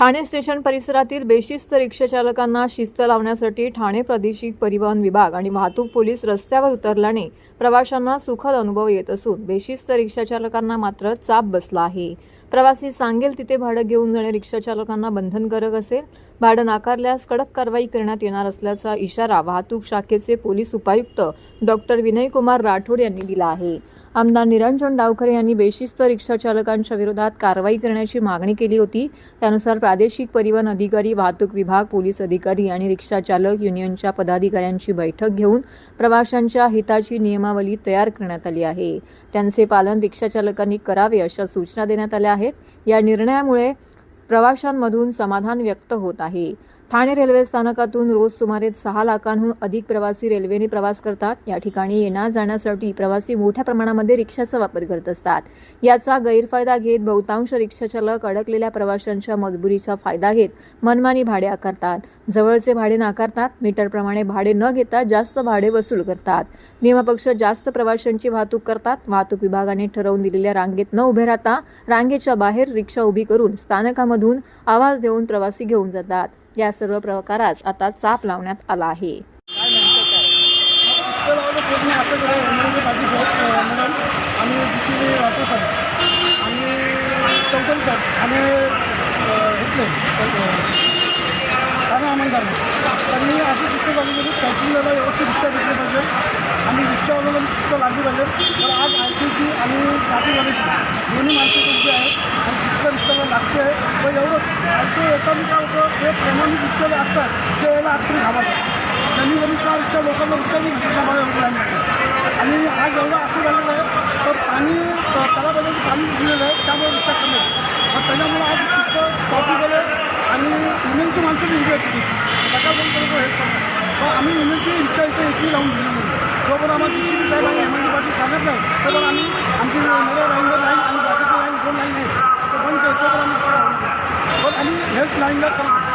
Thane station परिसरातील बेशिस्त रिक्षाचालकांना शिस्त लावण्यासाठी ठाणे प्रादेशिक परिवहन विभाग आणि वाहतूक पोलीस रस्त्यावर उतरल्याने प्रवाशांना सुखद अनुभव येत असून बेशिस्त रिक्षाचालकांना मात्र चाप बसला आहे. प्रवासी सांगेल तिथे भाडं घेऊन जाणे रिक्षाचालकांना बंधनकारक असेल. भाडं नाकारल्यास कडक कारवाई करण्यात येणार असल्याचा इशारा वाहतूक शाखेचे पोलीस उपायुक्त डॉक्टर विनयकुमार राठोड यांनी दिला आहे. आमदार निरंजन डावखरे यांनी बेशिस्त रिक्षाचालकांच्या विरोधात कारवाई करण्याची मागणी केली होती. त्यानुसार प्रादेशिक परिवहन अधिकारी वाहतूक विभाग पोलीस अधिकारी आणि रिक्षाचालक युनियनच्या पदाधिकाऱ्यांची बैठक घेऊन प्रवाशांच्या हिताची नियमावली तयार करण्यात आली आहे. त्यांचे पालन रिक्षाचालकांनी करावे अशा सूचना देण्यात आल्या आहेत. या निर्णयामुळे प्रवाशांमधून समाधान व्यक्त होत आहे. ठाणे रेल्वे स्थानकातून रोज सुमारे सहा लाखांहून अधिक प्रवासी रेल्वेने प्रवास करतात. या ठिकाणी येण्या जाण्यासाठी प्रवासी मोठ्या प्रमाणामध्ये रिक्षाचा वापर करत असतात. याचा गैरफायदा घेत बहुतांश रिक्षाचालक अडकलेल्या प्रवाशांच्या मजबुरीचा फायदा घेत मनमानी भाडे आकारतात. जवळचे भाडे नाकारतात. मीटरप्रमाणे भाडे न घेता जास्त भाडे वसूल करतात. नियमपक्ष जास्त प्रवाशांची वाहतूक करतात. वाहतूक विभागाने ठरवून दिलेल्या रांगेत न उभे राहता रांगेच्या बाहेर रिक्षा उभी करून स्थानकामधून आवाज देऊन प्रवासी घेऊन जातात. या सर्व प्रकारास आता चाप लावण्यात आला आहे आणि त्यांनी अशी शिस्त लागली गेली पॅसेंजरला व्यवस्थित रिक्षा घेतली पाहिजे आणि रिक्षावाल्याला शिस्त लागली पाहिजे तर आज आय टीची आणि ट्रॅफिकवाल्याची दोन्ही माणसं कोणती आहे आणि शिस्त रिक्षाला लागते आहे तर एवढं आणि ते येताना काय होतं ते प्रमाणित रिक्षाले असतात ते याला आतमध्ये घाबरतात त्यांनी वरून चार रिक्षा लोकांना रिक्षा नाही घेतली मला एवढं लाईन लागते. आणि आज एवढं असं झालेलं आहे तर पाणी त्याला पाहिजे पाणी दिलेलं आहे त्यामुळे रिक्षा कमी आहे मग त्याच्यामुळे आज शिस्त ट्रॉफिकवाले आणि युनियनची माणसं बी उभी आहेत सकाळपर्यंत लोक हेल्प करतात पण आम्ही युनियनची रिक्षा इथे एकही लावून दिली नाही जोपर्यंत आम्हाला डी सी बी साहेब आणि एम एल पाटील सांगत नाही तोपर्यंत आम्ही आमची नगर लाईनवर लाईन आणि बाकीची